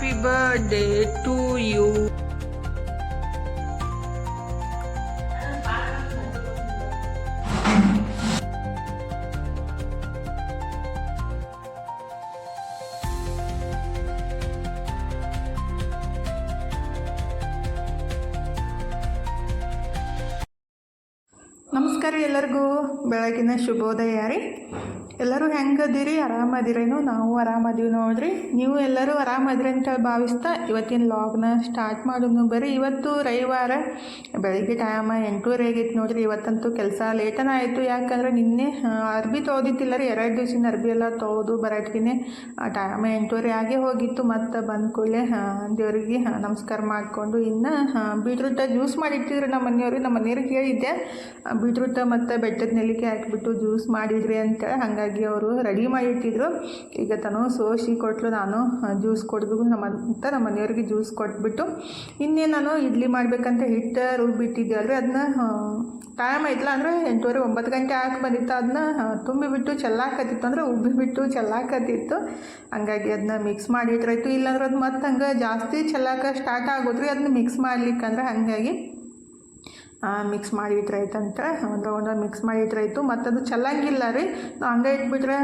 Happy birthday to you. ನಮಸ್ಕಾರ ಎಲ್ಲರಿಗೂ ಬೆಳಗಿನ ಶುಭೋದಯ ರೀ ಎಲ್ಲರೂ ಹೆಂಗದಿರಿ ಆರಾಮದಿರೇನು ನಾವು ಆರಾಮದೀವಿ ನೋಡ್ರಿ. ನೀವು ಎಲ್ಲರೂ ಆರಾಮದಿರಿ ಅಂತ ಭಾವಿಸ್ತಾ ಇವತ್ತಿನ ಲಾಗ್ನ ಸ್ಟಾರ್ಟ್ ಮಾಡೋದು ಬರೀ ಇವತ್ತು ರವಿವಾರ, ಬೆಳಿಗ್ಗೆ ಟೈಮ ಎಂಟೂವರೆ ಆಗೈತೆ ನೋಡ್ರಿ. ಇವತ್ತಂತೂ ಕೆಲಸ ಲೇಟನ ಆಯಿತು. ಯಾಕಂದ್ರೆ ನಿನ್ನೆ ಅರ್ಬಿ ತೋದಿತ್ತಿಲ್ಲ ರೀ. ಎರಡು ದಿವ್ಸಿನ ಅರ್ಬಿ ಎಲ್ಲ ತೊಳೆದು ಆ ಟೈಮ ಎಂಟೂವರೆ ಆಗೇ ಹೋಗಿತ್ತು. ಮತ್ತು ಬಂದ ಕೂಡಲೇ ದೇವರಿಗೆ ನಮಸ್ಕಾರ ಮಾಡಿಕೊಂಡು ಇನ್ನು ಬೀಟ್ರೂಟ ಜ್ಯೂಸ್ ಮಾಡಿಟ್ಟಿದ್ರು ನಮ್ಮ ಮನೆಯವ್ರಿಗೆ ನಮ್ಮ ಮನೆಯವ್ರಿಗೆ ಹೇಳಿದ್ದೆ ಬೀಟ್ರೂಟ ಮತ್ತು ಬೆಟ್ಟದ ನೆಲ್ಲಿಕೆ ಹಾಕಿಬಿಟ್ಟು ಜ್ಯೂಸ್ ಮಾಡಿದ್ರಿ ಅಂತ ಹಾಗಾಗಿ ಅವರು ರೆಡಿ ಮಾಡಿಟ್ಟಿದ್ರು. ಈಗ ತಾನು ಸೋಸಿ ಕೊಟ್ಟಲು ನಾನು ಜ್ಯೂಸ್ ಕೊಡಬೇಕು, ನಮ್ಮ ಅಂತ ನಮ್ಮ ಮನೆಯವ್ರಿಗೆ ಜ್ಯೂಸ್ ಕೊಟ್ಬಿಟ್ಟು ಇನ್ನೇ ನಾನು ಇಡ್ಲಿ ಮಾಡಬೇಕಂತ ಹಿಟ್ಟು ರುಬ್ಬಿಟ್ಟಿದ್ದೆ ಅಲ್ರಿ. ಅದನ್ನ ಟೈಮ್ ಆಯ್ತಲ್ಲ ಅಂದರೆ ಎಂಟೂವರೆ ಒಂಬತ್ತು ಗಂಟೆ ಹಾಕಿ ಬಂದಿತ್ತು. ಅದನ್ನ ತುಂಬಿಬಿಟ್ಟು ಚೆಲ್ಲಾಕತ್ತಿತ್ತು ಅಂದರೆ ಉಬ್ಬಿಬಿಟ್ಟು ಚೆಲ್ಲಾಕತ್ತಿತ್ತು. ಹಂಗಾಗಿ ಅದನ್ನ ಮಿಕ್ಸ್ ಮಾಡಿಟ್ರಾಯ್ತು ಇಲ್ಲಾಂದ್ರೆ ಅದು ಮತ್ತೆ ಹಂಗೆ ಜಾಸ್ತಿ ಚೆಲ್ಲಾಕ ಸ್ಟಾರ್ಟ್ ಆಗೋದ್ರಿ. ಅದನ್ನ ಮಿಕ್ಸ್ ಮಾಡ್ಲಿಕ್ಕಂದ್ರೆ ಹಾಗಾಗಿ ಮಿಕ್ಸ್ ಮಾಡಿ ಇಟ್ರಾಯ್ತಂತ. ಒಂದು ರೌಂಡ್ ಮಿಕ್ಸ್ ಮಾಡಿ ಇಟ್ರಾಯ್ತು. ಮತ್ತು ಅದು ಚೆಲ್ಲಂಗಿಲ್ಲ ರೀ. ನಾವು ಹಂಗೆ ಇಟ್ಬಿಟ್ರೆ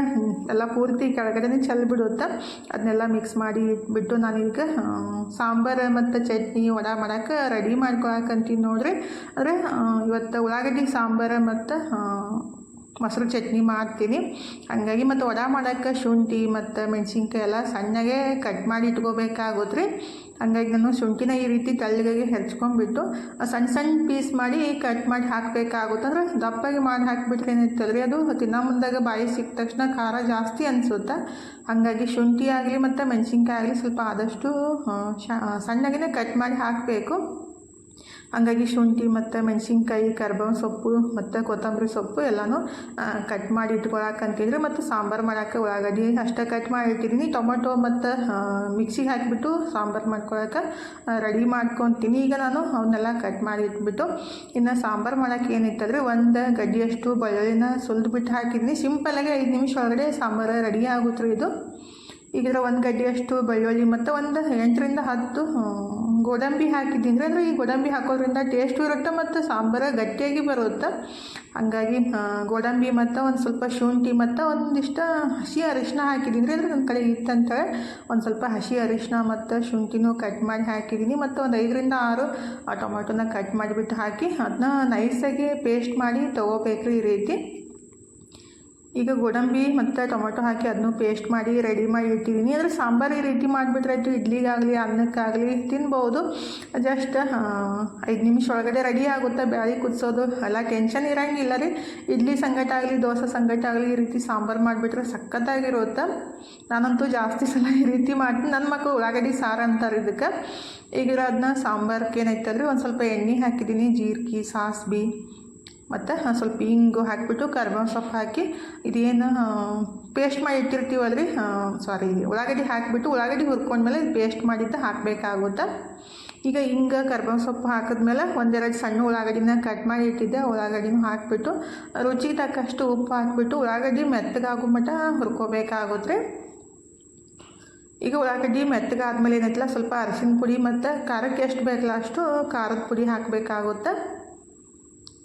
ಎಲ್ಲ ಪೂರ್ತಿ ಕೆಳಗಡೆನೇ ಚೆಲ್ಬಿಡುತ್ತೆ ಅದನ್ನೆಲ್ಲ ಮಿಕ್ಸ್ ಮಾಡಿ ಇಟ್ಬಿಟ್ಟು ನಾನೀಗ ಸಾಂಬಾರು ಮತ್ತು ಚಟ್ನಿ ವಡ ಮಾಡಕ್ಕೆ ರೆಡಿ ಮಾಡ್ಕೊಳಕಂತೀನಿ ನೋಡ್ರಿ. ಅಂದರೆ ಇವತ್ತು ಉಳ್ಳಾಗಡ್ಡಿ ಸಾಂಬಾರು ಮತ್ತು ಮೊಸರು ಚಟ್ನಿ ಮಾಡ್ತೀನಿ. ಹಂಗಾಗಿ ಮತ್ತು ವಡ ಮಾಡೋಕ್ಕೆ ಶುಂಠಿ ಮತ್ತು ಮೆಣಸಿನ್ಕಾಯಿ ಎಲ್ಲ ಸಣ್ಣಗೆ ಕಟ್ ಮಾಡಿ ಇಟ್ಕೋಬೇಕಾಗುತ್ತೆ ರೀ. ಹಂಗಾಗಿ ನಾನು ಶುಂಠಿನ ಈ ರೀತಿ ತೆಳ್ಳಗಾಗಿ ಹೆಚ್ಕೊಂಡ್ಬಿಟ್ಟು ಸಣ್ಣ ಸಣ್ಣ ಪೀಸ್ ಮಾಡಿ ಕಟ್ ಮಾಡಿ ಹಾಕಬೇಕಾಗುತ್ತೆ ಅಂದರೆ ದಪ್ಪಗೆ ಮಾಡಿ ಹಾಕಿಬಿಟ್ರೆ ಏನಿರ್ತದೆ ಅದು ತಿನ್ನೋ ಮುಂದಾಗ ಬಾಯಿ ಸಿಕ್ಕ ತಕ್ಷಣ ಖಾರ ಜಾಸ್ತಿ ಅನಿಸುತ್ತೆ. ಹಾಗಾಗಿ ಶುಂಠಿ ಆಗಲಿ ಮತ್ತು ಮೆಣಸಿನ್ಕಾಯಿ ಆಗಲಿ ಸ್ವಲ್ಪ ಆದಷ್ಟು ಸಣ್ಣಗೆ ಕಟ್ ಮಾಡಿ ಹಾಕಬೇಕು. ಹಂಗಾಗಿ ಶುಂಠಿ ಮತ್ತು ಮೆಣಸಿನ್ಕಾಯಿ ಕರ್ಬೇವಿನ ಸೊಪ್ಪು ಮತ್ತು ಕೊತ್ತಂಬರಿ ಸೊಪ್ಪು ಎಲ್ಲನೂ ಕಟ್ ಮಾಡಿ ಇಟ್ಕೊಳಕಂತಿದ್ರೆ ಮತ್ತು ಸಾಂಬಾರು ಮಾಡೋಕ್ಕೆ ಉಳ್ಳಾಗಡ್ಡಿ ಅಷ್ಟೇ ಕಟ್ ಮಾಡಿ ಇಟ್ಟಿದ್ದೀನಿ ಟೊಮೊಟೊ ಮತ್ತು ಮಿಕ್ಸಿಗೆ ಹಾಕಿಬಿಟ್ಟು ಸಾಂಬಾರು ಮಾಡ್ಕೊಳಕ್ಕೆ ರೆಡಿ ಮಾಡ್ಕೊತೀನಿ. ಈಗ ನಾನು ಅವನ್ನೆಲ್ಲ ಕಟ್ ಮಾಡಿ ಇಟ್ಬಿಟ್ಟು ಇನ್ನು ಸಾಂಬಾರು ಮಾಡೋಕ್ಕೆ ಏನಿತ್ತಂದರೆ ಒಂದು ಗಡ್ಡಿಯಷ್ಟು ಬೆಳ್ಳುಳ್ಳಿನ ಸುಲಿದ್ಬಿಟ್ಟು ಹಾಕಿದ್ದೀನಿ ಸಿಂಪಲ್ಲಾಗಿ ಐದು ನಿಮಿಷ ಒಳಗಡೆ ಸಾಂಬಾರು ರೆಡಿ ಆಗುತ್ತೆ ಇದು. ಈಗಿದ್ರೆ ಒಂದು ಗಡ್ಡೆಯಷ್ಟು ಬೆಳ್ಳುಳ್ಳಿ ಮತ್ತು ಒಂದು ಎಂಟರಿಂದ ಹತ್ತು ಗೋಡಂಬಿ ಹಾಕಿದ್ದೀನಿ ಅಂದರೆ ಈ ಗೋಡಂಬಿ ಹಾಕೋದ್ರಿಂದ ಟೇಸ್ಟು ಇರುತ್ತೆ ಮತ್ತು ಸಾಂಬಾರು ಗಟ್ಟಿಯಾಗಿ ಬರುತ್ತೆ. ಹಾಗಾಗಿ ಗೋಡಂಬಿ ಮತ್ತು ಒಂದು ಸ್ವಲ್ಪ ಶುಂಠಿ ಮತ್ತು ಒಂದಿಷ್ಟು ಹಸಿ ಅರಿಶಿನ ಹಾಕಿದ್ದೀನಿ ಅಂದರೆ ನನ್ನ ಕಡೆ ಇತ್ತಂತೇಳಿ ಒಂದು ಸ್ವಲ್ಪ ಹಸಿ ಅರಿಶಿನ ಮತ್ತು ಶುಂಠಿನೂ ಕಟ್ ಮಾಡಿ ಹಾಕಿದ್ದೀನಿ ಮತ್ತು ಒಂದು ಐದರಿಂದ ಆರು ಟೊಮೊಟೊನ ಕಟ್ ಮಾಡಿಬಿಟ್ಟು ಹಾಕಿ ಅದನ್ನ ನೈಸಾಗಿ ಪೇಸ್ಟ್ ಮಾಡಿ ತೊಗೋಬೇಕು ಈ ರೀತಿ. ಈಗ ಗೋಡಂಬಿ ಮತ್ತು ಟೊಮೊಟೊ ಹಾಕಿ ಅದನ್ನು ಪೇಸ್ಟ್ ಮಾಡಿ ರೆಡಿ ಮಾಡಿ ಇಟ್ಟಿದ್ದೀನಿ ಅಂದರೆ ಸಾಂಬಾರು ಈ ರೀತಿ ಮಾಡಿಬಿಟ್ರಾಯ್ತು. ಇಡ್ಲಿಗಾಗಲಿ, ಅನ್ನಕ್ಕಾಗಲಿ ತಿನ್ಬೋದು. ಜಸ್ಟ್ ಐದು ನಿಮಿಷ ಒಳಗಡೆ ರೆಡಿ ಆಗುತ್ತೆ. ಬ್ಯಾಳಿ ಕುದಿಸೋದು. ಎಲ್ಲ ಟೆನ್ಷನ್ ಇರೋಂಗಿಲ್ಲ ರೀ. ಇಡ್ಲಿ ಸಂಗಟ ಆಗಲಿ, ದೋಸೆ ಸಂಗಟ ಆಗಲಿ ಈ ರೀತಿ ಸಾಂಬಾರು ಮಾಡಿಬಿಟ್ರೆ ಸಖತ್ತಾಗಿರುತ್ತೆ. ನಾನಂತೂ ಜಾಸ್ತಿ ಸಲ ಈ ರೀತಿ ಮಾಡ್ತೀನಿ. ನನ್ನ ಮಕ್ಕಳು ಉಳ್ಳಾಗಡ್ಡಿ ಸಾರು ಅಂತಾರೆ ಇದಕ್ಕೆ. ಈಗ ಅದನ್ನ ಸಾಂಬಾರ್ಗೆ ಏನೈತಲ್ರಿ ಒಂದು ಸ್ವಲ್ಪ ಎಣ್ಣೆ ಹಾಕಿದ್ದೀನಿ ಜೀರಿಗೆ, ಸಾಸ್ಬಿ ಮತ್ತು ಸ್ವಲ್ಪ ಹಿಂಗು ಹಾಕಿಬಿಟ್ಟು ಕರ್ಬೇವು ಸೊಪ್ಪು ಹಾಕಿ, ಇದೇನು ಪೇಸ್ಟ್ ಮಾಡಿ ಇಟ್ಟಿರ್ತೀವಲ್ಲ ರೀ ಸಾರಿ ಉಳ್ಳಾಗಡ್ಡಿ ಹಾಕಿಬಿಟ್ಟು ಉಳ್ಳಾಗಡ್ಡಿ ಹುರ್ಕೊಂಡ್ಮೇಲೆ ಪೇಸ್ಟ್ ಮಾಡಿದ್ದು ಹಾಕಬೇಕಾಗುತ್ತೆ. ಈಗ ಹಿಂಗೆ ಕರ್ಬೇವು ಸೊಪ್ಪು ಹಾಕಿದ್ಮೇಲೆ ಒಂದೆರಡು ಸಣ್ಣ ಉಳ್ಳಾಗಡ್ಡಿನ ಕಟ್ ಮಾಡಿ ಇಟ್ಟಿದ್ದೆ. ಉಳ್ಳಾಗಡ್ಡಿನೂ ಹಾಕಿಬಿಟ್ಟು ರುಚಿಗೆ ತಕ್ಕಷ್ಟು ಉಪ್ಪು ಹಾಕಿಬಿಟ್ಟು ಉಳ್ಳಾಗಡ್ಡಿ ಮೆತ್ತಗಾಗೋ ಮಟ್ಟ ಹುರ್ಕೋಬೇಕಾಗುತ್ತೆ. ಈಗ ಉಳ್ಳಾಗಡ್ಡಿ ಮೆತ್ತಗಾದ್ಮೇಲೆ ಏನೈತಲ್ಲ ಸ್ವಲ್ಪ ಅರಿಶಿನ ಪುಡಿ ಮತ್ತು ಖಾರಕ್ಕೆ ಎಷ್ಟು ಬೇಕಲ್ಲ ಅಷ್ಟು ಖಾರದ ಪುಡಿ ಹಾಕಬೇಕಾಗುತ್ತೆ.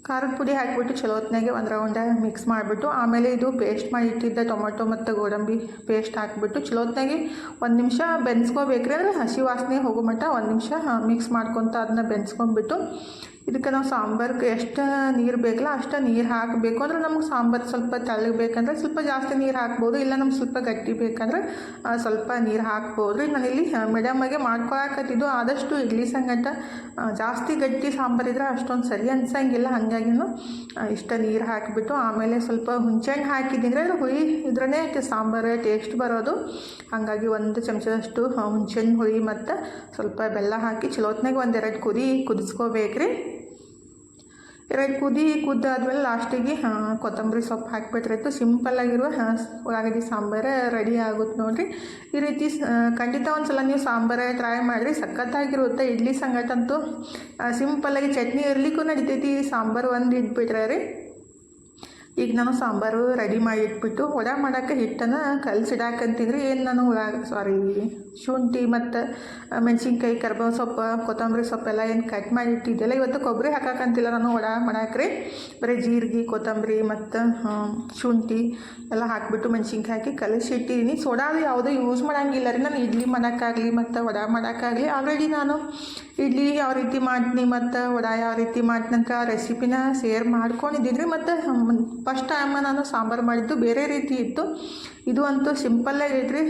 ಖಾರದ ಪುಡಿ ಹಾಕಿಬಿಟ್ಟು ಚಲೋ ಒಂದು ರೌಂಡ ಮಿಕ್ಸ್ ಮಾಡಿಬಿಟ್ಟು, ಆಮೇಲೆ ಇದು ಪೇಸ್ಟ್ ಮಾಡಿ ಇಟ್ಟಿದ್ದ ಟೊಮೊಟೊ ಮತ್ತು ಗೋಡಂಬಿ ಪೇಸ್ಟ್ ಹಾಕಿಬಿಟ್ಟು ಚಲೋ ಒಂದು ನಿಮಿಷ ಬೆನ್ಸ್ಕೋಬೇಕ್ರಿ. ಅಂದರೆ ಹಸಿ ವಾಸನೆ ಹೋಗೋ ಮಟ್ಟ ಒಂದು ನಿಮಿಷ ಮಿಕ್ಸ್ ಮಾಡ್ಕೊತ ಅದನ್ನ ಬೆನ್ಸ್ಕೊಂಡ್ಬಿಟ್ಟು ಇದಕ್ಕೆ ನಾವು ಸಾಂಬಾರ್ಗೆ ಎಷ್ಟು ನೀರು ಬೇಕಲ್ಲ ಅಷ್ಟು ನೀರು ಹಾಕಬೇಕು. ಅಂದ್ರೆ ನಮ್ಗೆ ಸಾಂಬಾರು ಸ್ವಲ್ಪ ತೆಳ್ಳಗೆ ಬೇಕಂದ್ರೆ ಸ್ವಲ್ಪ ಜಾಸ್ತಿ ನೀರು ಹಾಕ್ಬೋದು, ಇಲ್ಲ ನಮ್ಗೆ ಸ್ವಲ್ಪ ಗಟ್ಟಿ ಬೇಕಂದ್ರೆ ಸ್ವಲ್ಪ ನೀರು ಹಾಕ್ಬೋದು. ರೀ ನಾನಿಲ್ಲಿ ಮೀಡಿಯಮಾಗೆ ಮಾಡ್ಕೊಳಕತ್ತಿದ್ದು ಆದಷ್ಟು ಇಡ್ಲಿ ಸಂಗಟ ಜಾಸ್ತಿ ಗಟ್ಟಿ ಸಾಂಬಾರು ಇದ್ರೆ ಅಷ್ಟೊಂದು ಸರಿ ಅನ್ಸಂಗಿಲ್ಲ. ಹಾಗಾಗಿನೂ ಇಷ್ಟ ನೀರು ಹಾಕಿಬಿಟ್ಟು ಆಮೇಲೆ ಸ್ವಲ್ಪ ಹುಂಚೆಹಣ್ಣು ಹಾಕಿದ್ದೀನಿ ಅಂದರೆ ಹುಳಿ ಇದ್ರೇ ಸಾಂಬಾರು ಟೇಸ್ಟ್ ಬರೋದು. ಹಾಗಾಗಿ ಒಂದು ಚಮಚದಷ್ಟು ಹುಂಚೆಹಣ್ಣು ಹುಳಿ ಮತ್ತು ಸ್ವಲ್ಪ ಬೆಲ್ಲ ಹಾಕಿ ಚಲೋತ್ನಾಗ ಒಂದೆರಡು ಕುದಿ ಕುದಿಸ್ಕೋಬೇಕ್ರಿ. ಎರಡು ಕುದಿ ಕುದ್ದಾದ್ಮೇಲೆ ಲಾಸ್ಟಿಗೆ, ಹಾಂ, ಕೊತ್ತಂಬರಿ ಸೊಪ್ಪು ಹಾಕಿಬಿಟ್ರಾಯ್ತು ಸಿಂಪಲ್ಲಾಗಿರುವ ಉಳ್ಳಾಗಡ್ಡಿ, ಸಾಂಬಾರೇ ರೆಡಿ ಆಗುತ್ತೆ ನೋಡಿರಿ. ಈ ರೀತಿ ಖಂಡಿತ ಒಂದು ಸಲ ನೀವು ಸಾಂಬಾರೇ ಟ್ರೈ ಮಾಡಿರಿ. ಸಖತ್ತಾಗಿರುತ್ತೆ. ಇಡ್ಲಿ ಸಂಗಟಂತೂ ಸಿಂಪಲ್ಲಾಗಿ ಚಟ್ನಿ ಇರ್ಲಿಕ್ಕೂ ನಡಿತೈತಿ. ಸಾಂಬಾರು ಒಂದು ಇಟ್ಬಿಟ್ರೆ ರೀ. ಈಗ ನಾನು ಸಾಂಬಾರು ರೆಡಿ ಮಾಡಿ ಇಟ್ಬಿಟ್ಟು ವಡೆ ಮಾಡೋಕ್ಕೆ ಹಿಟ್ಟನ್ನು ಕಲಸಿಡಾಕಂತಿದ್ರೆ ಏನು ನಾನು ಉಳ್ಳಾಗ ಸಾರಿ ಶುಂಠಿ ಮತ್ತು ಮೆಣಸಿನ್ಕಾಯಿ, ಕರ್ಬೇವು ಸೊಪ್ಪು, ಕೊತ್ತಂಬರಿ ಸೊಪ್ಪೆಲ್ಲ ಏನು ಕಟ್ ಮಾಡಿ ಇಟ್ಟಿದ್ದೆಲ್ಲ ಇವತ್ತು ಕೊಬ್ಬರಿ ಹಾಕಕ್ಕಂತಿಲ್ಲ ನಾನು ವಡೆ ಮಾಡಾಕ್ರಿ. ಬರೀ ಜೀರಿಗೆ, ಕೊತ್ತಂಬರಿ ಮತ್ತು ಶುಂಠಿ ಎಲ್ಲ ಹಾಕಿಬಿಟ್ಟು ಮೆಣಸಿನ್ಕಾಯಿ ಹಾಕಿ ಕಲಸಿಟ್ಟಿದ್ದೀನಿ ಸೋಡಾ ಯಾವುದೂ ಯೂಸ್ ಮಾಡೋಂಗಿಲ್ಲ ರೀ. ನಾನು ಇಡ್ಲಿ ಮಾಡೋಕ್ಕಾಗಲಿ ಮತ್ತು ವಡೆ ಮಾಡೋಕ್ಕಾಗಲಿ ಆಲ್ರೆಡಿ ನಾನು ಇಡ್ಲಿ ಯಾವ ರೀತಿ ಮಾಡ್ತೀನಿ, ಮತ್ತು ವಡಾ ಯಾವ ರೀತಿ ಮಾಡ್ತೀನಿ ಅಂತ ರೆಸಿಪಿನ ಶೇರ್ ಮಾಡ್ಕೊಂಡಿದ್ದೀನಿ ರೀ ಮತ್ತು ಫಸ್ಟ್ ಟೈಮ್ ನಾನು ಸಾಂಬಾರು ಮಾಡಿದ್ದು ಬೇರೆ ರೀತಿ ಇತ್ತು. ಇದು ಅಂತೂ ಸಿಂಪಲ್ಲಾಗಿ ಇದ್ರಿ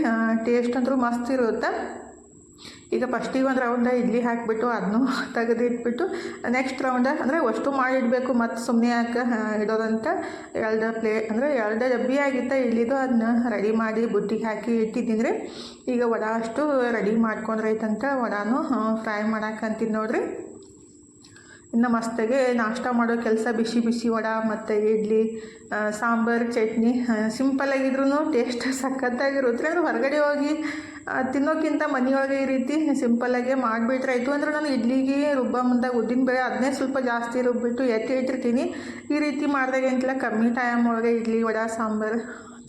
ಟೇಸ್ಟ್ ಅಂದರೂ ಮಸ್ತ್ ಇರುತ್ತೆ. ಈಗ ಫಸ್ಟಿಗೆ ಒಂದು ರೌಂಡ ಇಡ್ಲಿ ಹಾಕಿಬಿಟ್ಟು ಅದನ್ನು ತೆಗೆದಿಟ್ಬಿಟ್ಟು ನೆಕ್ಸ್ಟ್ ರೌಂಡ ಅಂದರೆ ಅಷ್ಟು ಮಾಡಿಡಬೇಕು, ಮತ್ತು ಸುಮ್ಮನೆ ಹಾಕಿ ಇಡೋದಂತ ಎರಡು ಪ್ಲೇ ಅಂದರೆ ಎರಡು ಡಬ್ಬಿ ಆಗಿತ್ತ ಇಡ್ಲಿದು ಅದನ್ನ ರೆಡಿ ಮಾಡಿ ಬುಟ್ಟಿಗೆ ಹಾಕಿ ಇಟ್ಟಿದ್ದೀನಿ ಈಗ ವಡ ಅಷ್ಟು ರೆಡಿ ಮಾಡ್ಕೊಂಡ್ರೈತಂತ ವಡಾನು ಫ್ರೈ ಮಾಡಾಕಂತೀನಿ ನೋಡ್ರಿ. ಇನ್ನು ಮಸ್ತಾಗೆ ನಾಷ್ಟ ಮಾಡೋ ಕೆಲಸ ಬಿಸಿ ಬಿಸಿ ವಡ ಮತ್ತು ಇಡ್ಲಿ ಸಾಂಬಾರು, ಚಟ್ನಿ ಸಿಂಪಲ್ಲಾಗಿದ್ರೂ ಟೇಸ್ಟ್ ಸಖತ್ತಾಗಿರುತ್ತೆ. ಅಂದ್ರೆ ಹೊರಗಡೆ ಹೋಗಿ ತಿನ್ನೋಕ್ಕಿಂತ ಮನೆಯೊಳಗೆ ಈ ರೀತಿ ಸಿಂಪಲ್ಲಾಗೆ ಮಾಡಿಬಿಟ್ರೆ ಆಯಿತು. ಅಂದ್ರೆ ನಾನು ಇಡ್ಲಿಗೆ ರುಬ್ಬ ಮುಂದಾಗ ಉದ್ದಿನ ಬೇಳೆ ಅದನ್ನೇ ಸ್ವಲ್ಪ ಜಾಸ್ತಿ ರುಬ್ಬಿಟ್ಟು ಎತ್ತಿ ಇಟ್ಟಿರ್ತೀನಿ. ಈ ರೀತಿ ಮಾಡಿದಾಗ ಏನಿಲ್ಲ ಕಮ್ಮಿ ಟೈಮ್ ಒಳಗೆ ಇಡ್ಲಿ, ವಡ, ಸಾಂಬಾರು,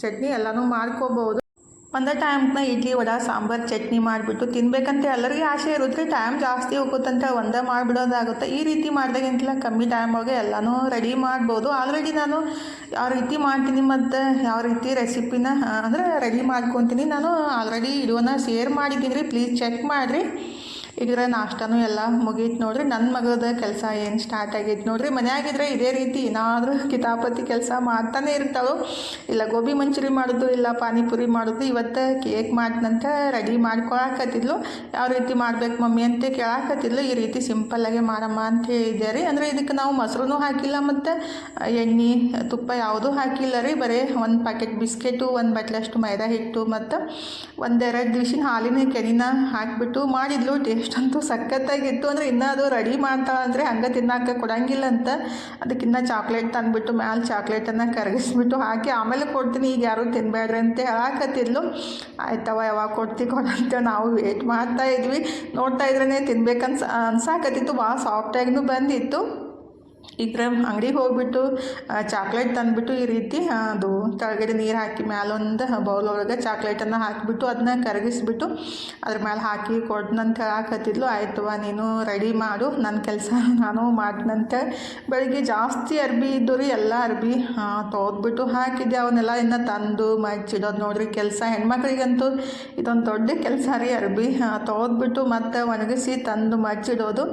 ಚಟ್ನಿ ಎಲ್ಲನೂ ಮಾಡ್ಕೋಬೋದು. ಒಂದೇ ಟೈಮ್ನ ಇಡ್ಲಿ ವಡೆ, ಸಾಂಬಾರು, ಚಟ್ನಿ ಮಾಡಿಬಿಟ್ಟು ತಿನ್ಬೇಕಂತ ಎಲ್ಲರಿಗೂ ಆಸೆ ಇರುತ್ತೆ. ಟೈಮ್ ಜಾಸ್ತಿ ಹೋಗುತ್ತಂತ ಒಂದೇ ಮಾಡಿಬಿಡೋದಾಗುತ್ತೆ. ಈ ರೀತಿ ಮಾಡಿದಾಗಂತಲ್ಲ, ಕಮ್ಮಿ ಟೈಮ್ ಹೋಗಿ ಎಲ್ಲನೂ ರೆಡಿ ಮಾಡ್ಬೋದು. ಆಲ್ರೆಡಿ ನಾನು ಯಾವ ರೀತಿ ಮಾಡ್ತೀನಿ ಮತ್ತು ಯಾವ ರೀತಿ ರೆಸಿಪಿನ ಅಂದರೆ ರೆಡಿ ಮಾಡ್ಕೊತೀನಿ. ನಾನು ಆಲ್ರೆಡಿ ಇಡೋನ ಶೇರ್ ಮಾಡಿದ್ದೀನಿ ರೀ. ಪ್ಲೀಸ್ ಚೆಕ್ ಮಾಡಿರಿ. ಈಗ ನಾಷ್ಟನೂ ಎಲ್ಲ ಮುಗೀತು ನೋಡ್ರಿ. ನನ್ನ ಮಗದ ಕೆಲಸ ಏನು ಸ್ಟಾರ್ಟ್ ಆಗೈತೆ ನೋಡ್ರಿ. ಮನ್ಯಾಗಿದ್ರೆ ಇದೇ ರೀತಿ ಏನಾದರೂ ಕಿತಾಪತಿ ಕೆಲಸ ಮಾಡ್ತಾನೆ ಇರ್ತಾಳು. ಇಲ್ಲ ಗೋಬಿ ಮಂಚೂರಿ ಮಾಡೋದು, ಇಲ್ಲ ಪಾನಿಪುರಿ ಮಾಡೋದು. ಇವತ್ತು ಕೇಕ್ ಮಾಡ್ತಂತ ರೆಡಿ ಮಾಡ್ಕೊಳಕತ್ತಿದ್ಲು. ಯಾವ ರೀತಿ ಮಾಡ್ಬೇಕು ಮಮ್ಮಿ ಅಂತ ಕೇಳಾಕತ್ತಿದ್ಲು. ಈ ರೀತಿ ಸಿಂಪಲ್ಲಾಗೆ ಮಾಡಮ್ಮ ಅಂತ ಹೇಳಿದ್ದೆ ರೀ. ಅಂದರೆ ಇದಕ್ಕೆ ನಾವು ಮೊಸರು ಹಾಕಿಲ್ಲ ಮತ್ತು ಎಣ್ಣೆ, ತುಪ್ಪ ಯಾವುದೂ ಹಾಕಿಲ್ಲ ರೀ. ಬರೀ ಒಂದು ಪ್ಯಾಕೆಟ್ ಬಿಸ್ಕೆಟು, ಒಂದು ಬಟ್ಲಷ್ಟು ಮೈದಾ ಹಿಟ್ಟು ಮತ್ತು ಒಂದೆರಡು ದಿವ್ಸಿನ ಹಾಲಿನ ಕೆನಿನ ಹಾಕಿಬಿಟ್ಟು ಮಾಡಿದ್ಲು. ಟೇಸ್ಟ್ ಅಂತೂ ಸಖತ್ತಾಗಿತ್ತು. ಅಂದರೆ ಇನ್ನೂ ಅದು ರೆಡಿ ಮಾಡ್ತಾ ಅಂದರೆ ಹಂಗೆ ತಿನ್ನಕ್ಕೆ ಕೊಡಂಗಿಲ್ಲ ಅಂತ. ಅದಕ್ಕಿನ್ನ ಚಾಕ್ಲೇಟ್ ತಂದುಬಿಟ್ಟು ಮ್ಯಾಲೆ ಚಾಕ್ಲೇಟನ್ನು ಕರಗಿಸ್ಬಿಟ್ಟು ಹಾಕಿ ಆಮೇಲೆ ಕೊಡ್ತೀನಿ. ಈಗ ಯಾರೂ ತಿನ್ಬೇಡ್ರಿ ಅಂತ ಹೇಳಾಕತ್ತಿದ್ಲು. ಆಯ್ತವ ಯಾವಾಗ ಕೊಡ್ತಿ ಕೊಡಂತ ನಾವು ವೇಟ್ ಮಾಡ್ತಾ ಇದ್ವಿ. ನೋಡ್ತಾ ಇದ್ರೇ ತಿನ್ಬೇಕನ್ಸ ಅನ್ಸಾಕತ್ತಿತ್ತು. ಭಾಳ ಸಾಫ್ಟಾಗಿನೂ ಬಂದಿತ್ತು. ಈಗ ಅಂಗಡಿಗೆ ಹೋಗ್ಬಿಟ್ಟು ಚಾಕ್ಲೇಟ್ ತಂದುಬಿಟ್ಟು ಈ ರೀತಿ ಅದು ಕೆಳಗಡೆ ನೀರು ಹಾಕಿ ಮ್ಯಾಲೊಂದು ಬೌಲ್ ಒಳಗೆ ಚಾಕ್ಲೇಟನ್ನು ಹಾಕಿಬಿಟ್ಟು ಅದನ್ನ ಕರಗಿಸ್ಬಿಟ್ಟು ಅದ್ರ ಮೇಲೆ ಹಾಕಿ ಕೊಡ್ನಂತ ಹೇಳಾಕತ್ತಿದ್ಲು. ಆಯ್ತವ ನೀನು ರೆಡಿ ಮಾಡು. ನನ್ನ ಕೆಲಸ ನಾನು ಮಾಡ್ನಂತ. ಬೆಳಿಗ್ಗೆ ಜಾಸ್ತಿ ಅರ್ಬಿ ಇದ್ದು ರೀ, ಎಲ್ಲ ಅರ್ಬಿ ತೊಗೊದ್ಬಿಟ್ಟು ಹಾಕಿದ್ದೆ. ಅವನ್ನೆಲ್ಲ ಇನ್ನು ತಂದು ಮಚ್ಚಿಡೋದು ನೋಡ್ರಿ, ಕೆಲಸ ಹೆಣ್ಮಕ್ಳಿಗಂತೂ ಇದೊಂದು ದೊಡ್ಡ ಕೆಲಸ ರೀ ಅರ್ಬಿ. ತೊಗೊದ್ಬಿಟ್ಟು ಮತ್ತು ಒಣಗಿಸಿ ತಂದು ಮಚ್ಚಿಡೋದು